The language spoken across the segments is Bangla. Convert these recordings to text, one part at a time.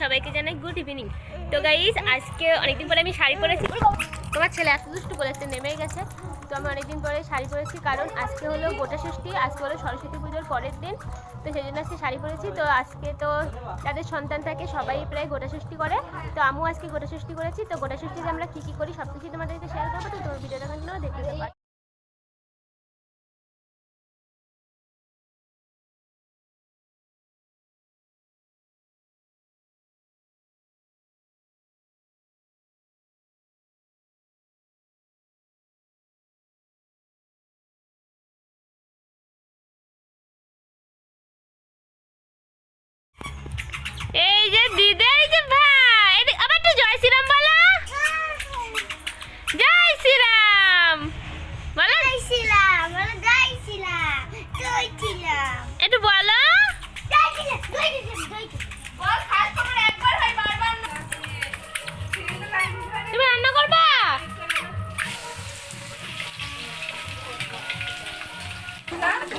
সবাইকে জানাই গুড ইভিনিং তো গাইস আজকে অনেকদিন পরে আমি শাড়ি পরেছি। তোমার ছেলে এত দুষ্টু বলেছে নেমে গেছে। তো আমি অনেকদিন পরে শাড়ি পরেছি, কারণ আজকে হলো গোটা ষষ্ঠী, আজকে হলো সরস্বতী পুজোর পরের দিন। তো সেই জন্য আজকে শাড়ি পরেছি। তো আজকে তো যাদের সন্তান থাকে, সবাই প্রায় গোটা ষষ্ঠী করে। তো আমিও আজকে গোটা ষষ্ঠী করেছি। তো গোটা ষষ্ঠীতে আমরা কী কী করি সব কিছু তোমাদেরকে শেয়ার করব। তো তোমার ভিডিওটা কিন্তু দেখতে পারো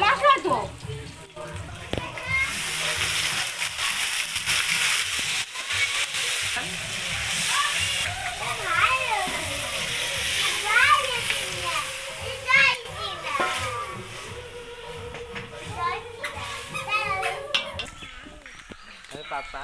মশলা তো আরে পাপা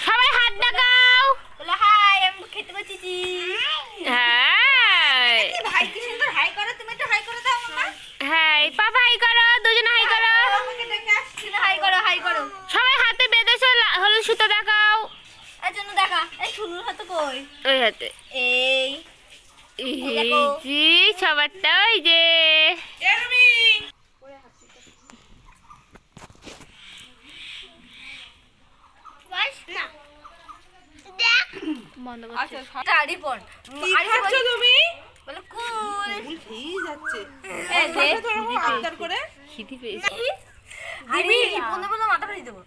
সবাই হাত দেখাও হাই আমি খেতে বসেছি হ্যাঁ ভাই কি সুন্দর হাই করো তুমি একটু হাই করে দাও মামা হ্যাঁ পাপা হাই করো দুজনে হাই করো। আমাকে ডেকে আসছিল হাই করো হাই করো সবাই হাতে বেঁধেছো হলুদ সুতো দেখাও। এর জন্য দেখা। এই ছুনুর হাতে কই? ওই হাতে। এই। এই। যে সবারটা ওই যে। আচ্ছা মাথা ফাটিয়ে দেবো।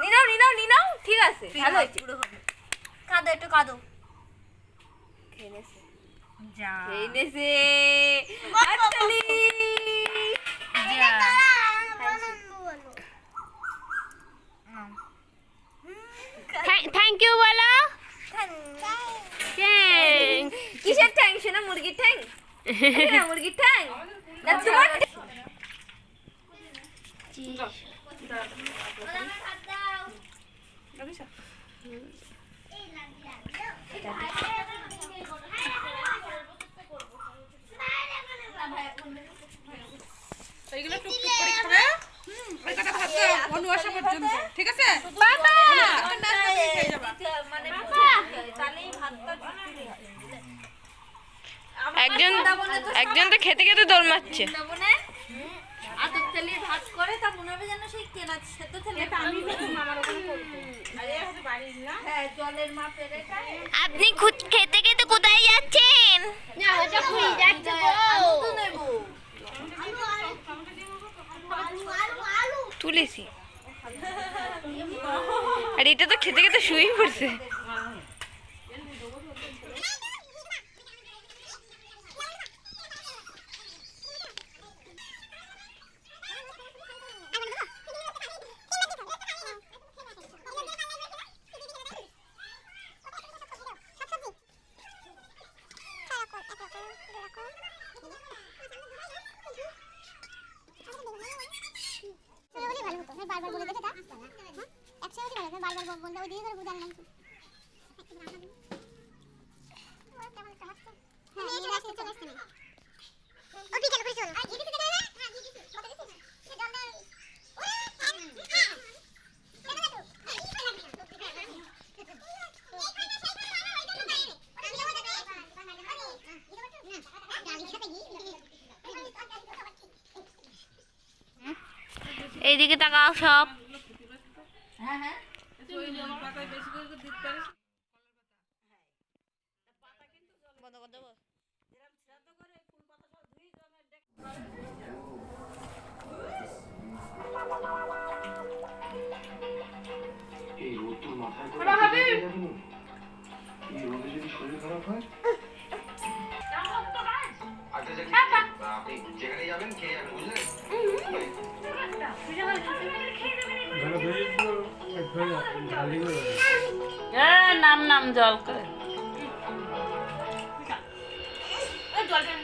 নিনাও নিনাও নিনাও ঠিক আছে ভালো হয়েছে কাঁদো একটু কাঁদো। যা। নেছে যা। থ্যাংক ইউ বলো। Thank- কিসের ঠ্যাং শোনা মুরগির ঠ্যাং মুরগির ঠ্যাং তোমার? এইগুলো টুকটুক করে খাবে ওই কটা ভাত অনু আসা পর্যন্ত ঠিক আছে? বাবা! এখন নাস্তা করে খেয়ে যাবা। মানে একজন একজন তো খেতে খেতে দৌড় মারছে বনে আতপ তেলে ভাত করে তা মনে হবে যেন সেই কেনা সেদ্ধ তেলে আমি মামার ওখানে করতো হ্যাঁ জলের মাপের এটা আপনি খুদ খেতে খেতে কোথায় যাচ্ছেন? তুলেছি। আর এটা তো খেতে খেতে শুয়ে পড়ছে। বারবার বলে দেখে একসাথে ভালো বারবার বললে ওই দিয়ে ধরে বুঝাল নাম হ্যাঁ চলে আসছে এইদিকে তাকাও সব। হ্যাঁ হ্যাঁ এই রোদ তোর মাথায় করে এই রোদে যদি শরীর খারাপ হয়? যেখানে বুঝলেন নাম নাম জল করে। জলটা